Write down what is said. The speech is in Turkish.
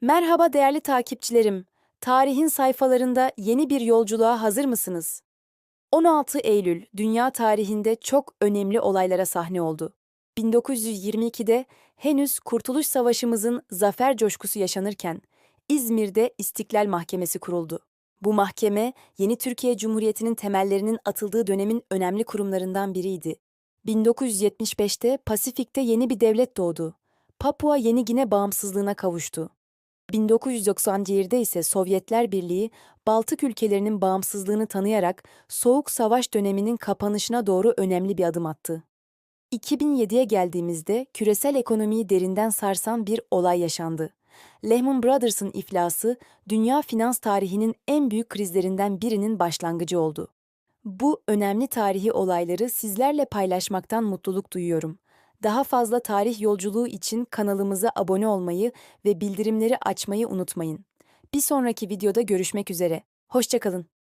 Merhaba değerli takipçilerim. Tarihin sayfalarında yeni bir yolculuğa hazır mısınız? 16 Eylül dünya tarihinde çok önemli olaylara sahne oldu. 1922'de henüz Kurtuluş Savaşımızın zafer coşkusu yaşanırken İzmir'de İstiklal Mahkemesi kuruldu. Bu mahkeme yeni Türkiye Cumhuriyeti'nin temellerinin atıldığı dönemin önemli kurumlarından biriydi. 1975'te Pasifik'te yeni bir devlet doğdu. Papua Yeni Gine bağımsızlığına kavuştu. 1991'de ise Sovyetler Birliği, Baltık ülkelerinin bağımsızlığını tanıyarak Soğuk Savaş döneminin kapanışına doğru önemli bir adım attı. 2007'ye geldiğimizde küresel ekonomiyi derinden sarsan bir olay yaşandı. Lehman Brothers'ın iflası, dünya finans tarihinin en büyük krizlerinden birinin başlangıcı oldu. Bu önemli tarihi olayları sizlerle paylaşmaktan mutluluk duyuyorum. Daha fazla tarih yolculuğu için kanalımıza abone olmayı ve bildirimleri açmayı unutmayın. Bir sonraki videoda görüşmek üzere. Hoşçakalın.